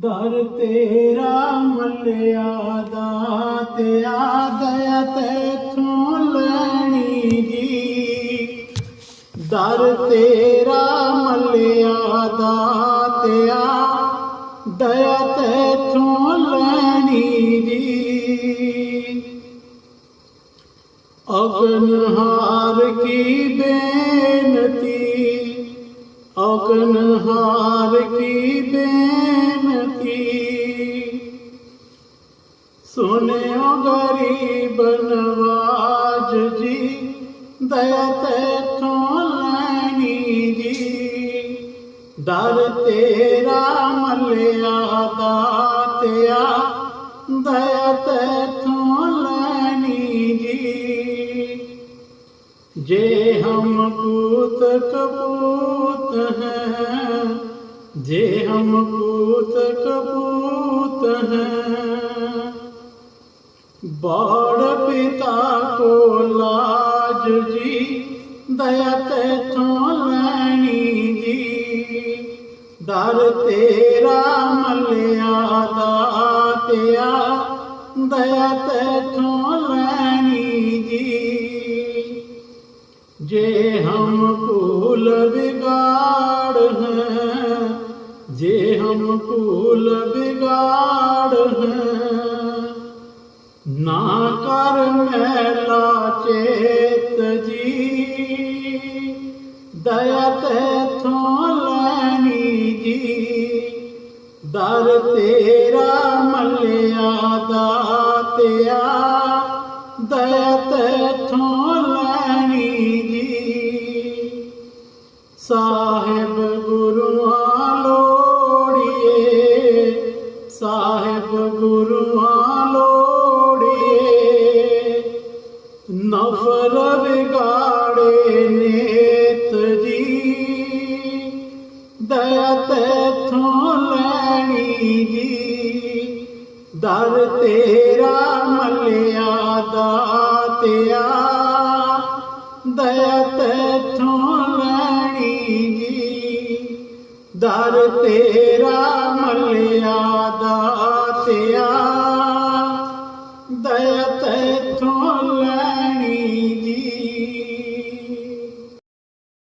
ਦਰ ਤੇਰਾ ਮੱਲਿਆ ਦਾਤਿਆ ਦਇਆ ਤੇਥੋਂ ਲੈਣੀ ਜੀ। ਦਰ ਤੇਰਾ ਮੱਲਿਆ ਦਾਤਿਆ ਦਇਆ ਤੇਥੋਂ ਲੈਣੀ ਜੀ। ਅਗਨਹਾਰ ਕੀ ਬੇਨਤੀ, ਅਗਨਹਾਰ ਕੀ ਬੇਨਤੀ ਸੁਨਿਓ ਗਰੀਬ ਨਵਾਜ ਜੀ, ਦਇਆ ਤੇਥੋਂ ਲੈਣੀ ਜੀ। ਦਰ ਤੇਰਾ ਮਲਿਆ, ਦਾਤਿਆ, ਦਇਆ ਤੇਥੋਂ ਲੈਣੀ ਜੀ। ਜੇ ਹਮ ਪੂਤ ਕਪੂਤ ਹੈ, ਜੇ ਹਮ ਪੂਤ ਕਪੂਤ ਹੈ ਬਾੜ ਪਿਤਾ ਕੋ ਲਾਜ ਜੀ, ਦਇਆ ਤੇਥੋਂ ਲੈਣੀ ਜੀ। ਦਰ ਤੇਰਾ ਮਲਿਆ ਦਾਤਿਆ, ਦਇਆ ਤੇਥੋਂ ਲੈਣੀ ਜੀ। ਜੇ ਹਮ ਭੂਲ ਵਿਗਾੜ ਹੈ, ਜੇ ਹਮ ਭੂਲ ਵਿਗਾੜ ਨਾ ਕਰ ਮੈਲਾ ਚੇਤ ਜੀ। ਦਇਆ ਤੇਥੋਂ ਲੈਣੀ ਜੀ। ਦਰ ਤੇਰਾ ਮੱਲਿਆ ਦਾਤਿਆ। ਦਇਆ ਤੇਥੋਂ ਲੈਣੀ ਜੀ। ਸਾਹਿਬ ਗੁਰੂਆਂ ਲੋੜੀਏ, ਸਾਹਿਬ ਗੁਰੂ ਨੇਤ ਜੀ, ਦਇਆ ਤੇਥੋਂ ਲੈਣੀ ਜੀ। ਦਰ ਤੇਰਾ ਮਲਿਆ ਦਾਤਿਆ, ਦਇਆ ਤੇਥੋਂ ਲੈਣੀ ਜੀ। ਦਰ ਤੇਰਾ ਮਲਿਆ